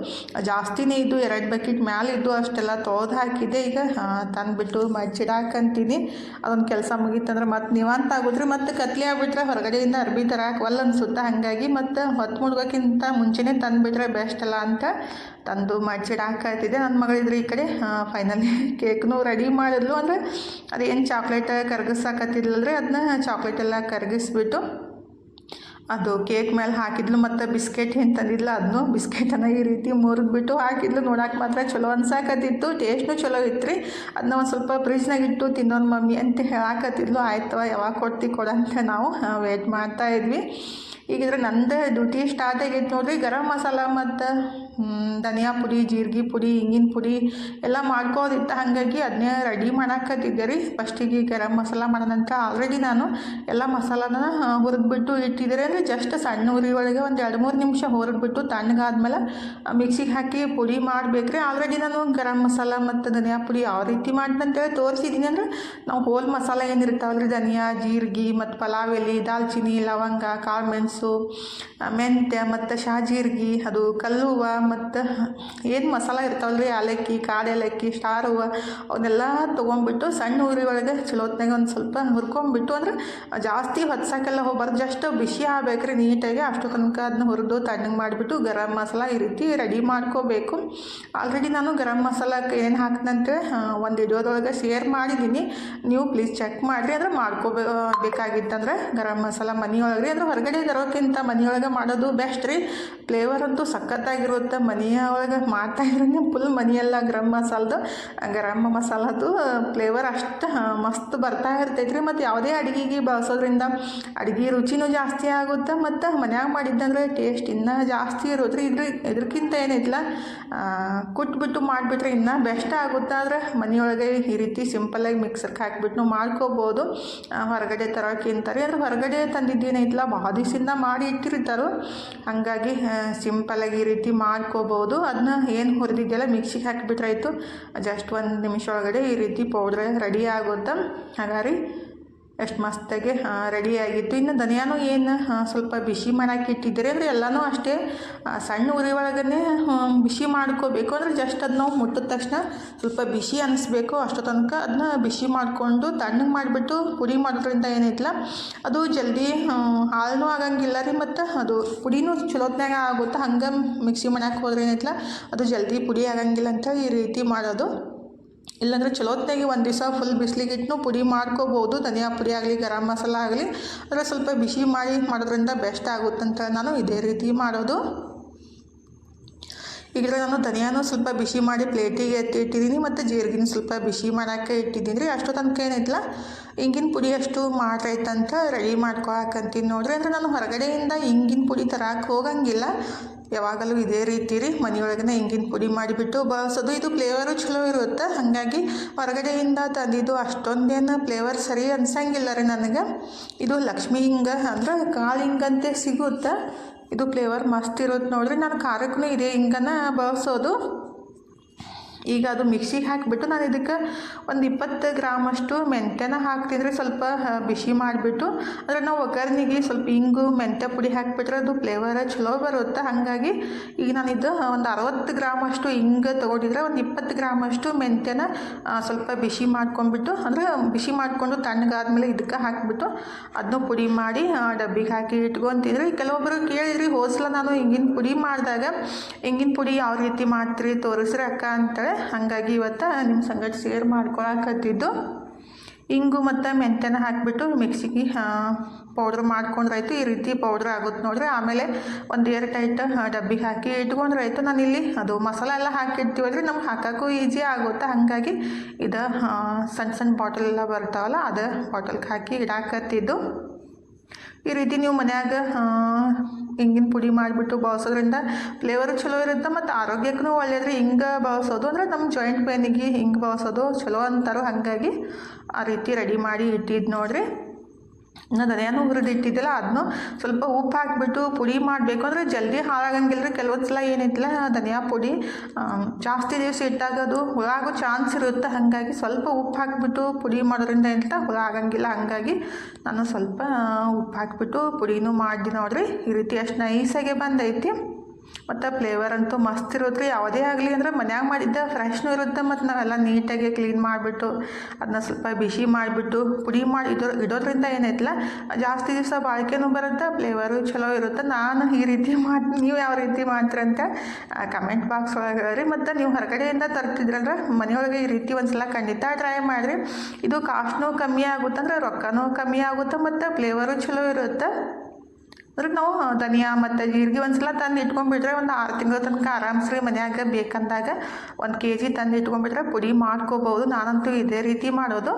ಜಾಸ್ತಿನೇ ಇದ್ದು, ಎರಡು ಬಕೆಟ್ ಮ್ಯಾಲೆ ಇದ್ದು ಅಷ್ಟೆಲ್ಲ ತೊಳೆದು ಹಾಕಿದ್ದೆ ಈಗ ತಂದುಬಿಟ್ಟು ಮಚ್ಚಿಡಾಕಂತೀನಿ ಅದೊಂದು ಕೆಲಸ ಮುಗೀತಂದ್ರೆ ಮತ್ತೆ ನಿವಾಂತ ಆಗೋದ್ರಿ ಮತ್ತು ಕತ್ಲೆ ಆಗ್ಬಿಟ್ರೆ ಹೊರಗಡೆಯಿಂದ ಅರ್ಬಿ ತರಾಕವಲ್ಲ ಅನ್ಸುತ್ತೆ ಹಾಗಾಗಿ ಮತ್ತು ಹೊತ್ತು ಮುಳುಗೋಕ್ಕಿಂತ ಮುಂಚೆನೇ ತಂದುಬಿಟ್ರೆ ಬೆಸ್ಟ್ ಅಲ್ಲ ಅಂತ ತಂದು ಮಚ್ಚಿಡಾಕತ್ತಿದ್ದೆ ನನ್ನ ಮಗಳಿದ್ರೆ ಈ ಕಡೆ ಫೈನಲಿ ಕೇಕ್ನು ರೆಡಿ ಮಾಡಿದ್ಲು. ಅಂದರೆ ಅದೇನು ಚಾಕ್ಲೇಟ್ ಕರಗಿಸಾಕತ್ತಿದ್ಲಲ್ರಿ? ಅದನ್ನ ಚಾಕ್ಲೇಟ್ ಎಲ್ಲ ಕರಗಿಸ್ಬಿಟ್ಟು ಅದು ಕೇಕ್ ಮೇಲೆ ಹಾಕಿದ್ಲು ಮತ್ತು ಬಿಸ್ಕೆಟ್ ಏನು ತಂದಿದ್ಲು ಅದನ್ನು ಬಿಸ್ಕೆಟನ್ನು ಈ ರೀತಿ ಮುರಿದ್ಬಿಟ್ಟು ಹಾಕಿದ್ಲು. ನೋಡಕ್ಕೆ ಮಾತ್ರ ಚಲೋ ಅನ್ಸಾಕತ್ತಿತ್ತು. ಟೇಸ್ಟ್ನು ಚಲೋ ಇತ್ತು ರೀ ಅದನ್ನ ಒಂದು ಸ್ವಲ್ಪ ಫ್ರಿಜ್ನಾಗ ಇಟ್ಟು ತಿನ್ನೋನ್ ಮಮ್ಮಿ ಅಂತ ಹೇಳಾಕತ್ತಿದ್ಲು ಆಯ್ತವ ಯಾವಾಗ ಕೊಡ್ತಿ ಕೊಡಂತ ನಾವು ವೇಟ್ ಮಾಡ್ತಾ ಇದ್ವಿ. ಈಗಿದ್ರೆ ನಂದು ಡ್ಯೂಟಿ ಸ್ಟಾರ್ಟ್ ಆಗೈತೆ ನೋಡಿರಿ. ಗರಂ ಮಸಾಲ ಮತ್ತು ಧನಿಯಾ ಪುಡಿ, ಜೀರಿಗೆ ಪುಡಿ, ಹಿಂಗಿನ ಪುಡಿ ಎಲ್ಲ ಮಾಡ್ಕೋದಿತ್ತು ಹಾಗಾಗಿ ಅದನ್ನೇ ರೆಡಿ ಮಾಡಾಕತ್ತಿದ್ದೆ ರೀ. ಫಸ್ಟಿಗೆ ಗರಂ ಮಸಾಲ ಮಾಡೋದಂತ ಆಲ್ರೆಡಿ ನಾನು ಎಲ್ಲ ಮಸಾಲನ ಹುರಿದ್ಬಿಟ್ಟು ಇಟ್ಟಿದ್ದೀರಿ ಅಂದರೆ ಜಸ್ಟ್ ಸಣ್ಣ ಉರಿ ಒಳಗೆ ಒಂದು ಎರಡು ಮೂರು ನಿಮಿಷ ಹುರಿದ್ಬಿಟ್ಟು ತಣ್ಣಗಾದ್ಮೇಲೆ ಮಿಕ್ಸಿಗೆ ಹಾಕಿ ಪುಡಿ ಮಾಡ್ಬೇಕ್ರಿ. ಆಲ್ರೆಡಿ ನಾನು ಗರಂ ಮಸಾಲ ಮತ್ತು ಧನಿಯಾ ಪುಡಿ ಯಾವ ರೀತಿ ಮಾಡ್ತಂತೇಳಿ ತೋರಿಸಿದ್ದೀನಿ ಅಂದ್ರೆ ನಾವು ಹೋಲ್ ಮಸಾಲ ಏನಿರ್ತಾವಲ್ಲ ರೀ ಧನಿಯಾ, ಜೀರಿಗೆ ಮತ್ತು ಪಲಾವ್ ಎಲೆ ದಾಲ್ಚಿನ್ನಿ ಲವಂಗ, ಕಾಳು ಮೆಣಸು ಮೆಂತ್ಯ ಮತ್ತು ಶಾಜೀರ್ಗಿ ಅದು ಕಲ್ಲುವ ಮತ್ತು ಏನು ಮಸಾಲ ಇರ್ತಾವಲ್ಲ ರೀ ಏಲಕ್ಕಿ, ಕಾಡು ಏಲಕ್ಕಿ, ಸ್ಟಾರ್ ಹೂವು, ಅವನ್ನೆಲ್ಲ ತೊಗೊಂಡ್ಬಿಟ್ಟು ಸಣ್ಣ ಉರಿ ಒಳಗೆ ಚಲೋತ್ನಾಗ ಒಂದು ಸ್ವಲ್ಪ ಹುರ್ಕೊಂಬಿಟ್ಟು ಅಂದ್ರೆ ಜಾಸ್ತಿ ಹೊತ್ಸಕ್ಕೆಲ್ಲ ಹೋಗ್ಬಾರ್ದು. ಜಸ್ಟ್ ಬಿಸಿ ಆಗ್ಬೇಕ್ರಿ ನೀಟಾಗಿ. ಅಷ್ಟು ತನಕ ಅದನ್ನ ಹುರಿದು ತಣ್ಣಗೆ ಮಾಡಿಬಿಟ್ಟು ಗರಂ ಮಸಾಲ ಈ ರೀತಿ ರೆಡಿ ಮಾಡ್ಕೋಬೇಕು. ಆಲ್ರೆಡಿ ನಾನು ಗರಂ ಮಸಾಲಕ್ಕೆ ಏನು ಹಾಕ್ತಂತೆ ಒಂದು ವಿಡಿಯೋದೊಳಗೆ ಶೇರ್ ಮಾಡಿದ್ದೀನಿ. ನೀವು ಪ್ಲೀಸ್ ಚೆಕ್ ಮಾಡಿರಿ. ಅಂದ್ರೆ ಮಾಡ್ಕೋಬೇ ಬೇಕಾಗಿತ್ತಂದ್ರೆ ಗರಂ ಮಸಾಲ ಮನೆಯೊಳಗೆ ರೀ ಅಂದ್ರೆ ಹೊರಗಡೆ ತರೋಕ್ಕಿಂತ ಮನೆಯೊಳಗೆ ಮಾಡೋದು ಬೆಸ್ಟ್ ರೀ. ಫ್ಲೇವರ್ ಅಂತೂ ಸಖತ್ತಾಗಿರುತ್ತೆ. ಮನೆಯ ಒಳಗೆ ಮಾಡ್ತಾ ಇದ್ರೆ ಫುಲ್ ಮನೆಯೆಲ್ಲ ಗರಂ ಮಸಾಲದು ಗರಂ ಮಸಾಲದು ಫ್ಲೇವರ್ ಅಷ್ಟು ಮಸ್ತ್ ಬರ್ತಾ ಇರ್ತೈತೆ ರೀ ಮತ್ತು ಯಾವುದೇ ಅಡುಗೆಗೆ ಬಳಸೋದ್ರಿಂದ ಅಡುಗೆ ರುಚಿನೂ ಜಾಸ್ತಿ ಆಗುತ್ತೆ, ಮತ್ತು ಮನ್ಯಾಗ ಮಾಡಿದ್ದಂದ್ರೆ ಟೇಸ್ಟ್ ಇನ್ನೂ ಜಾಸ್ತಿ ಇರುತ್ತೆ ರೀ ಇದ್ರ, ಇದ್ರಕ್ಕಿಂತ ಏನೈತಿಲ್ಲ ಕುಟ್ಬಿಟ್ಟು ಮಾಡಿಬಿಟ್ರೆ ಇನ್ನೂ ಬೆಸ್ಟ್ ಆಗುತ್ತೆ. ಆದರೆ ಮನೆಯೊಳಗೆ ಈ ರೀತಿ ಸಿಂಪಲ್ಲಾಗಿ ಮಿಕ್ಸರ್ಗೆ ಹಾಕಿಬಿಟ್ಟು ಮಾಡ್ಕೋಬೋದು. ಹೊರಗಡೆ ತರೋಕ್ಕಿಂತ ರೀ ಅಂದ್ರೆ ಹೊರಗಡೆ ತಂದಿದ್ದೇನೈತಿಲ್ಲ ಭಾಳ ದಿವಸದಿಂದ ಮಾಡಿ ಇಟ್ಟಿರ್ತಾರೋ. ಹಾಗಾಗಿ ಸಿಂಪಲ್ಲಾಗಿ ಈ ರೀತಿ ಮಾಡ್ಕೋಬೋದು ಅದನ್ನ ಏನು ಹುರಿದಿದ್ದೆಲ್ಲ ಮಿಕ್ಸಿಗೆ ಹಾಕಿಬಿಟ್ರಾಯ್ತು. ಜಸ್ಟ್ ಒಂದು ನಿಮಿಷ ಒಳಗಡೆ ಈ ರೀತಿ ಪೌಡ್ರ್ ರೆಡಿ ಆಗುತ್ತೆ ಹಾಗಾಗಿ ಎಷ್ಟು ಮಸ್ತಾಗಿ ರೆಡಿ ಆಗಿತ್ತು ಇನ್ನು ಧನಿಯಾನು ಏನು ಸ್ವಲ್ಪ ಬಿಸಿ ಮಾಡಕ್ಕೆ ಇಟ್ಟಿದ್ದೀರಿ ಅಂದರೆ ಎಲ್ಲನೂ ಅಷ್ಟೇ ಸಣ್ಣ ಉರಿ ಒಳಗೇ ಬಿಸಿ ಮಾಡ್ಕೋಬೇಕು. ಅಂದರೆ ಜಸ್ಟ್ ಅದು ನಾವು ಮುಟ್ಟಿದ ತಕ್ಷಣ ಸ್ವಲ್ಪ ಬಿಸಿ ಅನ್ನಿಸ್ಬೇಕು ಅಷ್ಟು ತನಕ ಅದನ್ನ ಬಿಸಿ ಮಾಡಿಕೊಂಡು ತಣ್ಣಗೆ ಮಾಡಿಬಿಟ್ಟು ಪುಡಿ ಮಾಡೋದ್ರಿಂದ ಏನೈತಿಲ್ಲ ಅದು ಜಲ್ದಿ ಹಾಳನೂ ಆಗಂಗಿಲ್ಲ ರೀ, ಮತ್ತು ಅದು ಪುಡಿನೂ ಚಲೋತ್ನಾಗ ಆಗುತ್ತೆ. ಹಂಗೆ ಮಿಕ್ಸಿ ಮಾಡಕ್ಕೆ ಹೋದ್ರೆ ಏನೈತಿಲ್ಲ ಅದು ಜಲ್ದಿ ಪುಡಿ ಆಗಂಗಿಲ್ಲ ಅಂತ ಈ ರೀತಿ ಮಾಡೋದು. ಇಲ್ಲಾಂದ್ರೆ ಚಲೋತ್ನಾಗಿ ಒಂದು ದಿವಸ ಫುಲ್ ಬಿಸಿಲಿಗೆ ಇಟ್ಟು ಪುಡಿ ಮಾಡ್ಕೋಬೋದು. ಧನಿಯಾ ಪುಡಿ ಆಗಲಿ, ಗರಂ ಮಸಾಲ ಆಗಲಿ. ಅದರ ಸ್ವಲ್ಪ ಬಿಸಿ ಮಾಡಿ ಮಾಡೋದ್ರಿಂದ ಬೆಸ್ಟ್ ಆಗುತ್ತಂತ ನಾನು ಇದೇ ರೀತಿ ಮಾಡೋದು. ಈಗ ನಾನು ಧನಿಯಾನು ಸ್ವಲ್ಪ ಬಿಸಿ ಮಾಡಿ ಪ್ಲೇಟಿಗೆ ಎತ್ತಿ ಇಟ್ಟಿದ್ದೀನಿ ಮತ್ತು ಜೀರಿಗೆನ ಸ್ವಲ್ಪ ಬಿಸಿ ಮಾಡೋಕ್ಕೆ ಇಟ್ಟಿದ್ದೀನಿ ರೀ. ಅಷ್ಟು ತನಕ ಏನೈತಿಲ್ಲ ಇಂಗಿನ ಪುಡಿ ಅಷ್ಟು ಮಾಡ್ರೈತಂತ ರೆಡಿ ಮಾಡ್ಕೊಳಕಂತೀನಿ ನೋಡ್ರಿ. ಅಂದರೆ ನಾನು ಹೊರಗಡೆಯಿಂದ ಇಂಗಿನ ಪುಡಿ ತರಕ್ಕೆ ಹೋಗಂಗಿಲ್ಲ. ಯಾವಾಗಲೂ ಇದೇ ರೀತಿ ರೀ ಮನೆಯೊಳಗನೆ ಹಿಂಗಿನ ಪುಡಿ ಮಾಡಿಬಿಟ್ಟು ಬಳಸೋದು. ಇದು ಫ್ಲೇವರು ಚಲೋ ಇರುತ್ತೆ. ಹಾಗಾಗಿ ಹೊರಗಡೆಯಿಂದ ತಂದಿದ್ದು ಅಷ್ಟೊಂದೇನು ಫ್ಲೇವರ್ ಸರಿ ಅನ್ಸಂಗಿಲ್ಲ ರೀ ನನಗೆ. ಇದು ಲಕ್ಷ್ಮಿ ಹಿಂಗ ಅಂದ್ರೆ ಕಾಳು ಹಿಂಗಂತೆ ಸಿಗುತ್ತೆ. ಇದು ಫ್ಲೇವರ್ ಮಸ್ತ್ ಇರುತ್ತೆ ನೋಡ್ರಿ. ನಾನು ಖಾರಕ್ಕೂ ಇದೇ ಹಿಂಗನ ಬಳಸೋದು. ಈಗ ಅದು ಮಿಕ್ಸಿಗೆ ಹಾಕಿಬಿಟ್ಟು ನಾನು ಇದಕ್ಕೆ ಒಂದು ಇಪ್ಪತ್ತು ಗ್ರಾಮಷ್ಟು ಮೆಂತ್ಯನ ಹಾಕ್ತಿದ್ರೆ ಸ್ವಲ್ಪ ಬಿಸಿ ಮಾಡಿಬಿಟ್ಟು ಅಂದರೆ ನಾವು ಒಗ್ಗರಣೆಗೆ ಸ್ವಲ್ಪ ಹಿಂಗು ಮೆಂತ್ಯ ಪುಡಿ ಹಾಕಿಬಿಟ್ರೆ ಅದು ಫ್ಲೇವರ ಚಲೋ ಬರುತ್ತೆ. ಹಾಗಾಗಿ ಈಗ ನಾನು ಇದು ಒಂದು ಅರವತ್ತು ಗ್ರಾಮಷ್ಟು ಹಿಂಗೆ ತೊಗೊಂಡಿದ್ರೆ ಒಂದು ಇಪ್ಪತ್ತು ಗ್ರಾಮಷ್ಟು ಮೆಂತ್ಯನ ಸ್ವಲ್ಪ ಬಿಸಿ ಮಾಡ್ಕೊಂಡ್ಬಿಟ್ಟು, ಅಂದರೆ ಬಿಸಿ ಮಾಡಿಕೊಂಡು ತಣ್ಣಗಾದ್ಮೇಲೆ ಇದಕ್ಕೆ ಹಾಕಿಬಿಟ್ಟು ಅದನ್ನು ಪುಡಿ ಮಾಡಿ ಡಬ್ಬಿಗೆ ಹಾಕಿ ಇಟ್ಕೊತಿದ್ರೆ ಕೆಲವೊಬ್ಬರು ಕೇಳಿದ್ರಿ ಹೋದ್ಸಲ ನಾನು ಹಿಂಗಿನ ಪುಡಿ ಮಾಡಿದಾಗ, ಹಿಂಗಿನ ಪುಡಿ ಯಾವ ರೀತಿ ಮಾಡ್ತೀರಿ, ತೋರಿಸ್ರಿ ಅಕ್ಕ ಅಂತೇಳಿ. ಹಾಗಾಗಿ ಇವತ್ತು ನಿಮ್ಮ ಸಂಗಡ ಶೇರ್ ಮಾಡ್ಕೊಳಕತ್ತಿದ್ದು. ಇಂಗು ಮತ್ತು ಮೆಂತ್ಯನ ಹಾಕಿಬಿಟ್ಟು ಮಿಕ್ಸಿಗೆ ಪೌಡ್ರ್ ಮಾಡ್ಕೊಂಡ್ರಾಯ್ತು. ಈ ರೀತಿ ಪೌಡ್ರ್ ಆಗುತ್ತೆ ನೋಡಿರಿ. ಆಮೇಲೆ ಒಂದು ಏರ್ ಟೈಟ್ ಡಬ್ಬಿಗೆ ಹಾಕಿ ಇಟ್ಕೊಂಡ್ರಾಯ್ತು. ನಾನಿಲ್ಲಿ ಅದು ಮಸಾಲ ಎಲ್ಲ ಹಾಕಿರ್ತೀವಲ್ರಿ. ನಮ್ಗೆ ಹಾಕೋಕ್ಕೂ ಈಜಿ ಆಗುತ್ತೆ. ಹಾಗಾಗಿ ಇದು ಸಣ್ಣ ಸಣ್ಣ ಬಾಟಲ್ ಎಲ್ಲ ಬರ್ತಾವಲ್ಲ, ಅದು ಬಾಟಲ್ಗೆ ಹಾಕಿ ಇಡಾಕತ್ತಿದ್ದು. ಈ ರೀತಿ ನೀವು ಮನ್ಯಾಗ ಹಿಂಗಿನ ಪುಡಿ ಮಾಡಿಬಿಟ್ಟು ಬಳಸೋದ್ರಿಂದ ಫ್ಲೇವರು ಚಲೋ ಇರುತ್ತೆ ಮತ್ತು ಆರೋಗ್ಯಕ್ಕೂ ಒಳ್ಳೆಯದ್ರಿ ಹಿಂಗೆ ಬಳಸೋದು ಅಂದರೆ ನಮ್ಮ ಜಾಯಿಂಟ್ ಪೇನಿಗೆ ಹಿಂಗೆ ಬಳಸೋದು ಚಲೋ ಅಂತಾರೋ ಹಾಗಾಗಿ ಆ ರೀತಿ ರೆಡಿ ಮಾಡಿ ಇಟ್ಟಿದ್ದು ನೋಡ್ರಿ. ಇನ್ನು ಹುರಿದಿಟ್ಟಿದ್ದಿಲ್ಲ ಅದನ್ನು ಸ್ವಲ್ಪ ಉಪ್ಪು ಹಾಕಿಬಿಟ್ಟು ಪುಡಿ ಮಾಡಬೇಕು. ಅಂದರೆ ಜಲ್ದಿ ಹಾಳಾಗಂಗಿಲ್ಲ ರೀ ಕೆಲವೊಂದು ಸಲ ಏನೈತಿಲ್ಲ ಧನಿಯಾ ಪುಡಿ. ಜಾಸ್ತಿ ದಿವಸ ಇಟ್ಟಾಗ ಅದು ಚಾನ್ಸ್ ಇರುತ್ತೆ. ಹಾಗಾಗಿ ಸ್ವಲ್ಪ ಉಪ್ಪು ಹಾಕಿಬಿಟ್ಟು ಪುಡಿ ಮಾಡೋದ್ರಿಂದ ಏನಿಲ್ಲ ಹುಳ ಆಗಂಗಿಲ್ಲ. ಹಾಗಾಗಿ ನಾನು ಸ್ವಲ್ಪ ಉಪ್ಪು ಹಾಕಿಬಿಟ್ಟು ಪುಡಿನೂ ಮಾಡಿದೆ ನೋಡ್ರಿ. ಈ ರೀತಿ ಅಷ್ಟು ನೈಸಾಗೆ ಬಂದೈತಿ. ಮತ್ತು ಫ್ಲೇವರ್ ಅಂತೂ ಮಸ್ತ್ ಇರುತ್ತೆ ಯಾವುದೇ ಆಗಲಿ ಅಂದರೆ ಮನ್ಯಾಗ ಮಾಡಿದ್ದ ಫ್ರೆಶ್ನೂ ಇರುತ್ತೆ ಮತ್ತು ನಾವೆಲ್ಲ ನೀಟಾಗಿ ಕ್ಲೀನ್ ಮಾಡಿಬಿಟ್ಟು ಅದನ್ನ ಸ್ವಲ್ಪ ಬಿಸಿ ಮಾಡಿಬಿಟ್ಟು, ಪುಡಿ ಮಾಡಿ ಇದ್ರ ಇಡೋದ್ರಿಂದ ಏನೈತಲ್ಲ ಜಾಸ್ತಿ ದಿವಸ ಬಾಳಿಕೆನೂ ಬರುತ್ತೆ ಫ್ಲೇವರು ಚಲೋ ಇರುತ್ತೆ. ನಾನು ಈ ರೀತಿ ಮಾಡಿ ನೀವು ಯಾವ ರೀತಿ ಮಾಡ್ತೀರ ಅಂತ ಕಮೆಂಟ್ ಬಾಕ್ಸ್ ಒಳಗೆ ರೀ ಮತ್ತು ನೀವು ಹೊರಗಡೆಯಿಂದ ತರ್ತಿದ್ರಂದ್ರೆ ಮನೆಯೊಳಗೆ ಈ ರೀತಿ ಒಂದು ಸಲ ಖಂಡಿತ ಟ್ರೈ ಮಾಡಿರಿ. ಇದು ಕಾಸ್ಟ್ನೂ ಕಮ್ಮಿ ಆಗುತ್ತೆ ಅಂದರೆ ರೊಕ್ಕನೂ ಕಮ್ಮಿ ಆಗುತ್ತೆ, ಮತ್ತು ಫ್ಲೇವರು ಚಲೋ ಇರುತ್ತೆ. ಅಂದ್ರೆ ನಾವು ಧನಿಯಾ ಮತ್ತು ಜೀರಿಗೆ ಒಂದು ಸಲ ತಂದು ಇಟ್ಕೊಂಡ್ಬಿಟ್ರೆ ಒಂದು ಆರು ತಿಂಗಳ ತನಕ ಆರಾಮ್ಸ್ರಿ ಮನ್ಯಾಗ ಬೇಕಂದಾಗ ಒಂದು ಕೆ ಜಿ ತಂದು ಇಟ್ಕೊಂಡ್ಬಿಟ್ರೆ ಪುಡಿ ಮಾಡ್ಕೋಬೋದು. ನಾನಂತೂ ಇದೇ ರೀತಿ ಮಾಡೋದು.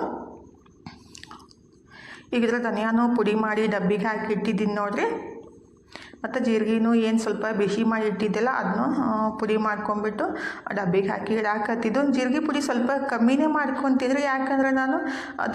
ಈಗ ಇದ್ರ ಧನಿಯಾನು ಪುಡಿ ಮಾಡಿ ಡಬ್ಬಿಗೆ ಹಾಕಿ ಇಟ್ಟಿದ್ದೀನಿ ನೋಡ್ರಿ. ಮತ್ತು ಜೀರಿಗೆನೂ ಏನು ಸ್ವಲ್ಪ ಬಿಸಿ ಮಾಡಿ ಇಟ್ಟಿದ್ದೆಲ್ಲ ಅದನ್ನು ಪುಡಿ ಮಾಡ್ಕೊಂಬಿಟ್ಟು ಡಬ್ಬಿಗೆ ಹಾಕಿ ಇಡಾಕತ್ತಿದ್ದು ಜೀರಿಗೆ ಪುಡಿ ಸ್ವಲ್ಪ ಕಮ್ಮಿನೇ ಮಾಡ್ಕೊತಿದ್ರೆ ಯಾಕಂದರೆ ನಾನು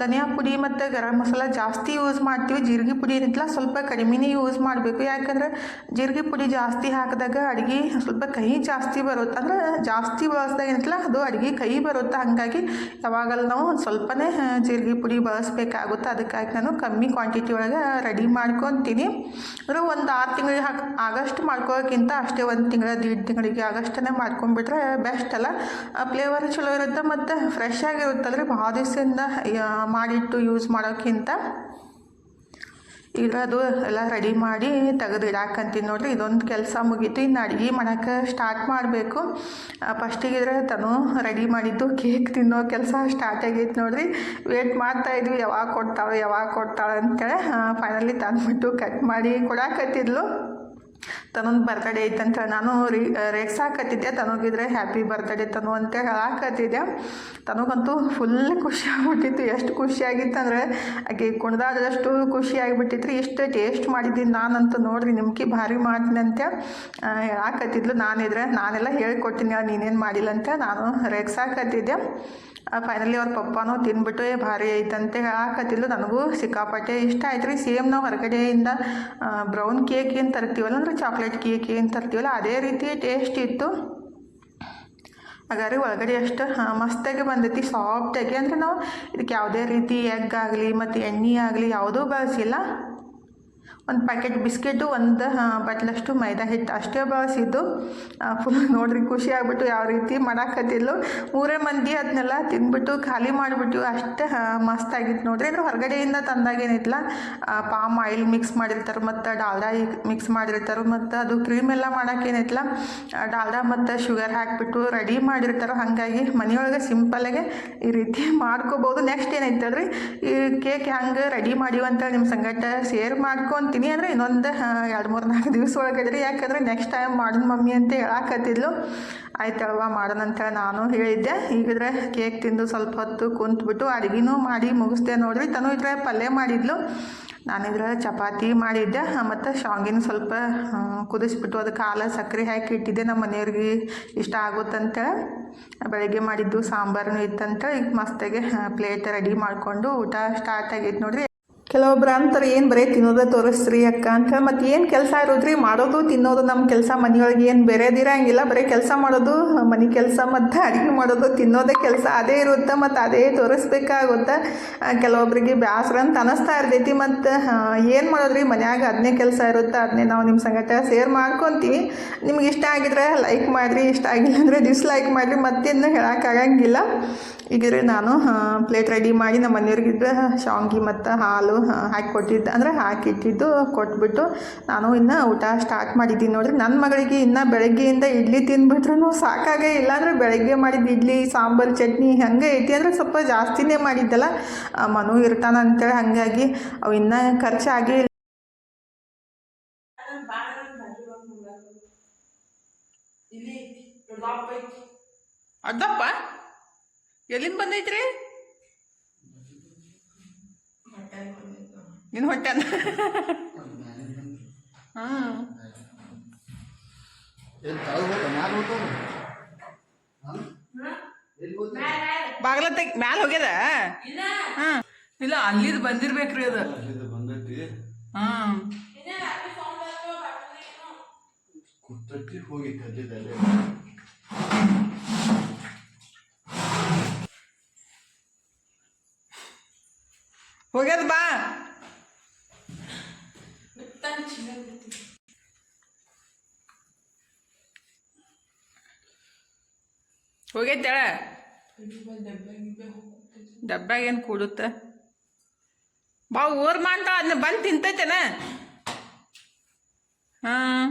ಧನಿಯಾ ಪುಡಿ ಮತ್ತು ಗರಂ ಮಸಾಲ ಜಾಸ್ತಿ ಯೂಸ್ ಮಾಡ್ತೀವಿ. ಜೀರಿಗೆ ಪುಡಿ ಏನಿಲ್ಲ ಸ್ವಲ್ಪ ಕಡಿಮೆನೇ ಯೂಸ್ ಮಾಡಬೇಕು. ಯಾಕಂದರೆ ಜೀರಿಗೆ ಪುಡಿ ಜಾಸ್ತಿ ಹಾಕಿದಾಗ ಅಡುಗೆ ಸ್ವಲ್ಪ ಕಹಿ ಜಾಸ್ತಿ ಬರುತ್ತೆ. ಅಂದರೆ ಜಾಸ್ತಿ ಬಳಸಿದಾಗ ಏನಿಲ್ಲ ಅದು ಅಡುಗೆ ಕಹಿ ಬರುತ್ತೆ. ಹಾಗಾಗಿ ಯಾವಾಗಲೂ ನಾವು ಸ್ವಲ್ಪನೇ ಜೀರಿಗೆ ಪುಡಿ ಬಳಸಬೇಕಾಗುತ್ತೆ. ಅದಕ್ಕಾಗಿ ನಾನು ಕಮ್ಮಿ ಕ್ವಾಂಟಿಟಿ ಒಳಗೆ ರೆಡಿ ಮಾಡ್ಕೊತೀನಿ. ಅಂದರೆ ಒಂದು ಆರು ಹಾಕಿ ಆಗಸ್ಟ್ ಮಾಡ್ಕೊಳ್ಳೋಕ್ಕಿಂತ ಅಷ್ಟೇ ಒಂದು ತಿಂಗಳ, ದೀಡ್ ತಿಂಗಳಿಗೆ ಆಗಸ್ಟನ್ನೇ ಮಾಡ್ಕೊಂಡ್ಬಿಟ್ರೆ ಬೆಸ್ಟ್ ಅಲ್ಲ. ಫ್ಲೇವರ್ ಚಲೋ ಇರುತ್ತೆ ಮತ್ತು ಫ್ರೆಶ್ ಆಗಿರುತ್ತಲ್ರಿ. ಭಾಳ ದಿವಸದಿಂದ ಮಾಡಿಟ್ಟು ಯೂಸ್ ಮಾಡೋಕ್ಕಿಂತ. ಅದು ಎಲ್ಲ ರೆಡಿ ಮಾಡಿ ತೆಗೆದು ಇಡಾಕಂತೀನಿ ನೋಡ್ರಿ. ಇದೊಂದು ಕೆಲಸ ಮುಗೀತು. ಇನ್ನು ಅಡುಗೆ ಮಾಡೋಕ್ಕೆ ಸ್ಟಾರ್ಟ್ ಮಾಡಬೇಕು. ಫಸ್ಟಿಗಿದ್ರೆ ತನು ರೆಡಿ ಮಾಡಿದ್ದು ಕೇಕ್ ತಿನ್ನೋ ಕೆಲಸ ಸ್ಟಾರ್ಟ್ ಆಗೈತೆ ನೋಡಿರಿ. ವೇಟ್ ಮಾಡ್ತಾ ಇದ್ವಿ, ಯಾವಾಗ ಕೊಡ್ತಾಳೆ ಯಾವಾಗ ಕೊಡ್ತಾಳೆ ಅಂತೇಳಿ ಫೈನಲಿ ತಂದುಬಿಟ್ಟು ಕಟ್ ಮಾಡಿ ಕೊಡಾಕತ್ತಿದ್ಲು. ತನ್ನೊಂದು ಬರ್ತಡೇ ಐತಂತ ನಾನು ರೀ ರೇಗ್ಸಾಕತ್ತಿದ್ದೆ ತನಗಿದ್ರೆ ಹ್ಯಾಪಿ ಬರ್ತಡೇ ತನು ಅಂತ ಹಾಕತ್ತಿದ್ದೆ ತನಗಂತೂ ಫುಲ್ ಖುಷಿ ಆಗ್ಬಿಟ್ಟಿತ್ತು. ಎಷ್ಟು ಖುಷಿಯಾಗಿತ್ತು ಅಂದರೆ, ಆಕೆ ಕುಣ್ದಾದಷ್ಟು ಖುಷಿ ಆಗಿಬಿಟ್ಟಿತ್ತು ಇಷ್ಟು ಟೇಸ್ಟ್ ಮಾಡಿದ್ದೀನಿ ನಾನಂತೂ ನೋಡ್ರಿ, ನಿಮ್ಗೆ ಭಾರಿ ಮಾಡ್ತೀನಂತೆ ಹಾಕತ್ತಿದ್ಲು ನಾನಿದ್ರೆ, ನಾನೆಲ್ಲ ಹೇಳ್ಕೊಟ್ಟಿನಿ ನೀನೇನು ಮಾಡಿಲ್ಲ ಅಂತ ನಾನು ರೇಗ್ಸಾಕತ್ತಿದ್ದೆ ಫೈನಲಿ ಅವ್ರ ಪಪ್ಪನೂ ತಿಂದ್ಬಿಟ್ಟು ಭಾರಿ ಐತಂತೆ ಹಾಕತ್ತಿಲ್ಲ ನನಗೂ ಸಿಕ್ಕಾಪಟ್ಟೆ ಇಷ್ಟ ಆಯ್ತು ರೀ ಸೇಮ್ ನಾವು ಹೊರಗಡೆಯಿಂದ ಬ್ರೌನ್ ಕೇಕ್ ಏನು ತರ್ತೀವಲ್ಲ ಅಂದ್ರೆ ಚಾಕ್ಲೇಟ್ ಕೇಕ್ ಅಂತ ತರ್ತೀವಲ್ಲ, ಅದೇ ರೀತಿ ಟೇಸ್ಟ್ ಇತ್ತು. ಹಾಗಾದ್ರೆ ಒಳಗಡೆ ಅಷ್ಟು ಮಸ್ತಾಗಿ ಬಂದೈತಿ ಸಾಫ್ಟಾಗಿ ಅಂದರೆ ನಾವು ಇದಕ್ಕೆ ಯಾವುದೇ ರೀತಿ ಎಗ್ ಆಗಲಿ, ಮತ್ತು ಎಣ್ಣೆ ಆಗಲಿ ಯಾವುದೂ ಬಳಸಿಲ್ಲ. ಒಂದು ಪ್ಯಾಕೆಟ್ ಬಿಸ್ಕೆಟು ಒಂದು ಬಟ್ಲಷ್ಟು ಮೈದಾ ಹಿಟ್ಟು, ಅಷ್ಟೇ ಬಳಸಿದ್ದು ಫುಲ್ ನೋಡ್ರಿ, ಖುಷಿ ಆಗ್ಬಿಟ್ಟು ಯಾವ ರೀತಿ ಮಾಡಾಕತ್ತಿದ್ಲು. ಮೂರೇ ಮಂದಿ ಅದನ್ನೆಲ್ಲ ತಿಂದ್ಬಿಟ್ಟು ಖಾಲಿ ಮಾಡಿಬಿಟ್ಟು ಅಷ್ಟೇ ಮಸ್ತಾಗಿತ್ತು ನೋಡ್ರಿ. ಅಂದ್ರೆ ಹೊರಗಡೆಯಿಂದ ತಂದಾಗ ಏನಿತ್ತಲ್ಲ ಪಾಮ್ ಆಯಿಲ್ ಮಿಕ್ಸ್ ಮಾಡಿರ್ತಾರೆ ಮತ್ತು ಡಾಲ್ಡಾ ಮಿಕ್ಸ್ ಮಾಡಿರ್ತಾರೆ ಮತ್ತು ಅದು ಕ್ರೀಮ್ ಎಲ್ಲ ಮಾಡೋಕ್ಕೇನಿತ್ತಲ್ಲ ಡಾಲ್ಡಾ ಮತ್ತು ಶುಗರ್ ಹಾಕಿಬಿಟ್ಟು ರೆಡಿ ಮಾಡಿರ್ತಾರೆ ಹಾಗಾಗಿ ಮನೆಯೊಳಗೆ ಸಿಂಪಲಾಗೆ ಈ ರೀತಿ ಮಾಡ್ಕೋಬೋದು. ನೆಕ್ಸ್ಟ್ ಏನೈತಲ್ರಿ ಈ ಕೇಕ್ ಹೆಂಗೆ ರೆಡಿ ಮಾಡಿವಂತ ನಿಮ್ಮ ಸಂಗಟ ಶೇರ್ ಮಾಡ್ಕೊತೀನಿ. ಅಂದರೆ ಇನ್ನೊಂದು ಎರಡು, ಮೂರು, ನಾಲ್ಕು ದಿವಸ ಒಳಗಡೆ. ಯಾಕಂದರೆ ನೆಕ್ಸ್ಟ್ ಟೈಮ್ ಮಾಡೋಣ ಮಮ್ಮಿ ಅಂತ ಹೇಳಾಕತ್ತಿದ್ಲು. ಆಯ್ತಲ್ವ, ಮಾಡೋಣ ಅಂತ ನಾನು ಹೇಳಿದ್ದೆ. ಈಗಿದ್ರೆ ಕೇಕ್ ತಿಂದು ಸ್ವಲ್ಪ ಹೊತ್ತು ಕುಂತ್ಬಿಟ್ಟು ಅಡುಗೆನೂ ಮಾಡಿ ಮುಗಿಸ್ದೆ ನೋಡ್ರಿ. ತನು ಇದ್ರೆ ಪಲ್ಯ ಮಾಡಿದ್ಲು. ನಾನಿದ್ರೆ ಚಪಾತಿ ಮಾಡಿದ್ದೆ. ಮತ್ತು ಶಾವಿಗೆನ ಸ್ವಲ್ಪ ಕುದಿಸ್ಬಿಟ್ಟು ಅದಕ್ಕೆ ಹಾಲು ಸಕ್ಕರೆ ಹಾಕಿ ಇಟ್ಟಿದ್ದೆ. ನಮ್ಮ ಮನೆಯವ್ರಿಗೆ ಇಷ್ಟ ಆಗುತ್ತಂತೇಳಿ ಬೆಳಗ್ಗೆ ಮಾಡಿದ್ದು ಸಾಂಬಾರನು ಇತ್ತಂತ ಈಗ ಮಸ್ತಾಗಿ ಪ್ಲೇಟ್ ರೆಡಿ ಮಾಡಿಕೊಂಡು ಊಟ ಸ್ಟಾರ್ಟ್ ಆಗೈತೆ ನೋಡ್ರಿ. ಕೆಲವೊಬ್ರು ಅಂತಾರೆ, ಏನು ಬರೀ ತಿನ್ನೋದ ತೋರಿಸ್ರಿ ಅಕ್ಕ ಅಂತ. ಮತ್ತು ಏನು ಕೆಲಸ ಇರೋದ್ರಿ, ಮಾಡೋದು, ತಿನ್ನೋದು ನಮ್ಮ ಕೆಲಸ. ಮನೆಯೊಳಗೆ ಏನು ಬೇರೆದಿರಂಗಿಲ್ಲ ಬರೀ ಕೆಲಸ ಮಾಡೋದು. ಮನೆ ಕೆಲಸ ಮತ್ತು ಅಡುಗೆ ಮಾಡೋದು, ತಿನ್ನೋದೇ ಕೆಲಸ. ಅದೇ ಇರುತ್ತೆ ಮತ್ತು ಅದೇ ತೋರಿಸ್ಬೇಕಾಗುತ್ತೆ. ಕೆಲವೊಬ್ರಿಗೆ ಬೇಸರ ಅಂತ ಅನ್ನಿಸ್ತಾ ಇರ್ತೈತಿ ಮತ್ತು ಏನು ಮಾಡೋದ್ರಿ? ಮನ್ಯಾಗ ಅದನ್ನೇ ಕೆಲಸ ಇರುತ್ತೆ ಅದನ್ನೇ ನಾವು ನಿಮ್ಮ ಸಂಗಟ ಶೇರ್ ಮಾಡ್ಕೊತೀವಿ. ನಿಮ್ಗೆ ಇಷ್ಟ ಆಗಿದ್ರೆ ಲೈಕ್ ಮಾಡಿರಿ, ಇಷ್ಟ ಆಗಿಲ್ಲ ಅಂದರೆ ಡಿಸ್ಲೈಕ್ ಮಾಡಿರಿ ಮತ್ತೇನು ಹೇಳೋಕ್ಕಾಗಂಗಿಲ್ಲ ಈಗಿದ್ರೆ ನಾನು ಪ್ಲೇಟ್ ರೆಡಿ ಮಾಡಿ ನಮ್ಮ ಮನೆಯವ್ರಿಗಿದ್ರೆ ಶಾವ್ಗಿ ಮತ್ತು ಹಾಲು ಹಾಕಿ ಕೊಟ್ಟಿದ್ದೆ ಅಂದರೆ ಹಾಕಿಟ್ಟಿದ್ದು ಕೊಟ್ಬಿಟ್ಟು ನಾನು ಇನ್ನು ಊಟ ಸ್ಟಾರ್ಟ್ ಮಾಡಿದ್ದೀನಿ ನೋಡಿರಿ. ನನ್ನ ಮಗಳಿಗೆ ಇನ್ನೂ ಬೆಳಗ್ಗೆಯಿಂದ ಇಡ್ಲಿ ತಿಂದ್ಬಿಟ್ರು ಸಾಕಾಗೇ ಇಲ್ಲ. ಅಂದರೆ ಬೆಳಗ್ಗೆ ಮಾಡಿದ ಇಡ್ಲಿ ಸಾಂಬಾರು ಚಟ್ನಿ ಹಂಗೆ ಐತಿ. ಅಂದರೆ ಸ್ವಲ್ಪ ಜಾಸ್ತಿನೇ ಮಾಡಿದ್ದಲ್ಲ. ಮನು ಇರ್ತಾನ ಅಂತೇಳಿ ಹಾಗಾಗಿ ಅವು ಇನ್ನೂ ಖರ್ಚಾಗಿ ಇಲ್ಲ. ಅರ್ಧಪ್ಪ ಎಲ್ಲಿಂದ ಬಂದೈತ್ರಿ? ನಿನ್ನ ಹೊಟ್ಟೆ ಹಾಂ. ಬಾಗ್ಲ ತೆಗ್ ಮ್ಯಾಲ ಹೋಗ್ಯದ? ಹಾಂ. ಇಲ್ಲ ಅಲ್ಲಿದ್ ಬಂದಿರ್ಬೇಕ್ರಿ ಅದು. ಹೋಗಿ ಬಂದೈತಿ ಹಾಂ ಕುತ್ತಟ್ಟಿ ಹೋಗಿ ಕಲ್ಲಿದ್ದಲ್ಲೇ ಹೋಗ್ಯದ ಬಾ. ಹೋಗೈತೇಳ ಡಬ್ಬ್ಯಾಗ ಏನು ಕೂಡುತ್ತ? ಬಾ ಊರ್ ಮಾಡ್ತಾಳ ಅದನ್ನ ಬಂದು ತಿಂತೈತೇನ? ಹಾಂ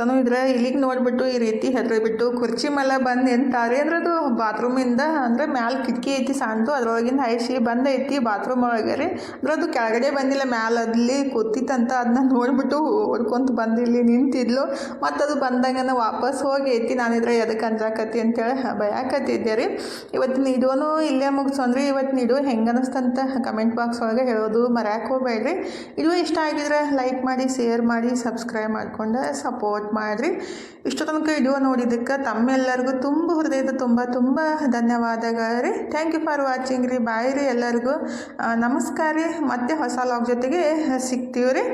ತನು ಇದ್ರೆ ಇಲ್ಲಿಗೆ ನೋಡ್ಬಿಟ್ಟು ಈ ರೀತಿ ಹೆದರಿಬಿಟ್ಟು ಕುರ್ಚಿ ಮೇಲೆ ಬಂದು ನಿಂತಾರೆ. ಅಂದ್ರೆ ಅದು ಬಾತ್ರೂಮಿಂದ ಅಂದರೆ ಮ್ಯಾಲ ಕಿಟಕಿ ಐತಿ ಸಣ್ಣದು ಅದ್ರೊಳಗಿಂದ ಐಸಿ ಬಂದೈತಿ ಬಾತ್ರೂಮ್ ಒಳಗೆ ರೀ ಅಂದ್ರೆ ಅದು ಕೆಳಗಡೆ ಬಂದಿಲ್ಲ, ಮ್ಯಾಲ ಅಲ್ಲಿ ಕೂತಿತ್ತಂತ ಅದನ್ನ ನೋಡ್ಬಿಟ್ಟು ಓಡ್ಕೊಂತ ಬಂದಿಲ್ಲಿ ನಿಂತಿದ್ಲು. ಮತ್ತು ಅದು ಬಂದಂಗನ ವಾಪಸ್ ಹೋಗಿ ಐತಿ, ನಾನಿದ್ರೆ ಎದಕ್ಕೆ ಅಂಜಾಕತಿ ಅಂತೇಳಿ ಭಯಾಕತ್ತಿದ್ದೆ ರೀ ಇವತ್ತಿನ ನಿಡೋನು ಇಲ್ಲೇ ಮುಗಿಸೋನ್ರಿ ಇವತ್ತಿನ ನಿಡು ಹೆಂಗೆ ಅನಿಸ್ತಂತ ಕಮೆಂಟ್ ಬಾಕ್ಸ್ ಒಳಗೆ ಹೇಳೋದು ಮರ್ಯಾಕೆ ಹೋಗ್ಬೇಡ್ರಿ. ಇದು ಇಷ್ಟ ಆಗಿದ್ರೆ ಲೈಕ್ ಮಾಡಿ ಶೇರ್ ಮಾಡಿ ಸಬ್ಸ್ಕ್ರೈಬ್ ಮಾಡ್ಕೊಂಡು ಸಪೋರ್ಟ್ ಮಾಡಿರಿ ಇಷ್ಟು ತನಕ ವಿಡಿಯೋ ನೋಡಿದ್ದಕ್ಕೆ ತಮ್ಮೆಲ್ಲರಿಗೂ ತುಂಬ ಹೃದಯದ ತುಂಬ ತುಂಬ ಧನ್ಯವಾದಗಳು ಥ್ಯಾಂಕ್ ಯು ಫಾರ್ ವಾಚಿಂಗ್ ರೀ. ಬಾಯ್ ರೀ ಎಲ್ಲರಿಗೂ. ನಮಸ್ಕಾರ ರೀ. ಮತ್ತೆ ಹೊಸ ಲಾಗ್ ಜೊತೆಗೆ ಸಿಗ್ತೀವಿ ರೀ